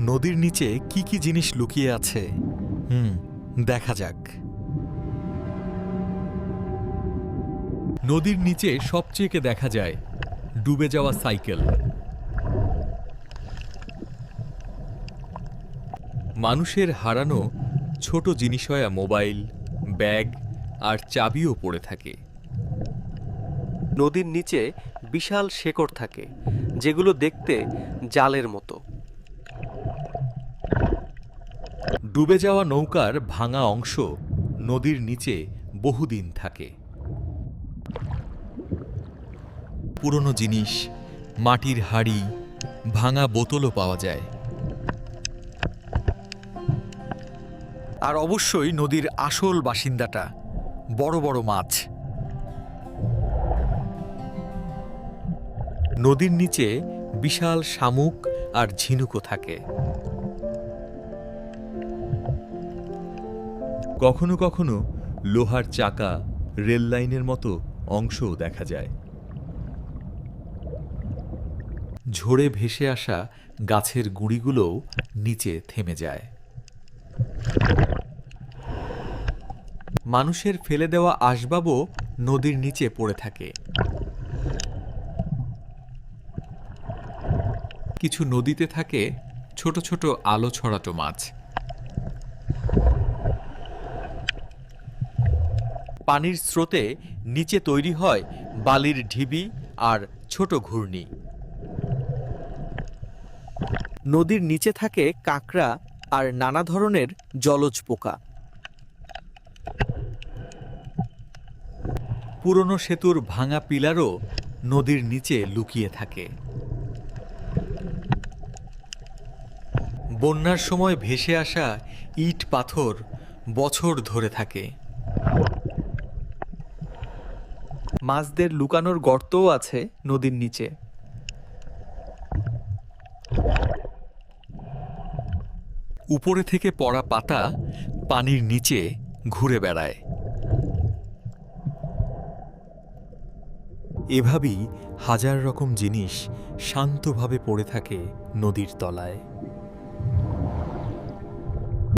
নদীর নিচে কি কি জিনিস লুকিয়ে আছে? হুম, দেখা যাক। নদীর নিচে সবচেয়ে দেখা যায়, ডুবে যাওয়া সাইকেল। মানুষের হারানো ছোট জিনিসয়া মোবাইল, ব্যাগ আর চাবিও পড়ে থাকে। নদীর নিচে বিশাল শেকড় থাকে, যেগুলো দেখতে জালের মতো। ডুবে যাওয়া নৌকার ভাঙা অংশ নদীর নিচে বহুদিন থাকে। পুরনো জিনিস, মাটির হাড়ি, ভাঙা বোতলও পাওয়া যায়। আর অবশ্যই নদীর আসল বাসিন্দাটা বড় বড় মাছ। নদীর নিচে বিশাল শামুক আর ঝিনুকও থাকে। কখনো কখনো লোহার চাকা রেল লাইনের মতো অংশও দেখা যায়। ঝোড়ে ভেসে আসা গাছের গুঁড়িগুলোও নিচে থেমে যায়। মানুষের ফেলে দেওয়া আসবাবও নদীর নিচে পড়ে থাকে। কিছু নদীতে থাকে ছোট ছোট আলো ছড়াটো মাছ। পানির স্রোতে নিচে তৈরি হয় বালির ঢিবি আর ছোট ঘূর্ণি। নদীর নিচে থাকে কাঁকড়া আর নানা ধরনের জলজ পোকা। পুরনো সেতুর ভাঙা পিলারও নদীর নিচে লুকিয়ে থাকে। বন্যার সময় ভেসে আসা ইট পাথর বছর ধরে থাকে। মাছদের লুকানোর গর্তও আছে নদীর নিচে। উপরে থেকে পড়া পাতা পানির নিচে ঘুরে বেড়ায়। এভাবেই হাজার রকম জিনিস শান্তভাবে পড়ে থাকে নদীর তলায়।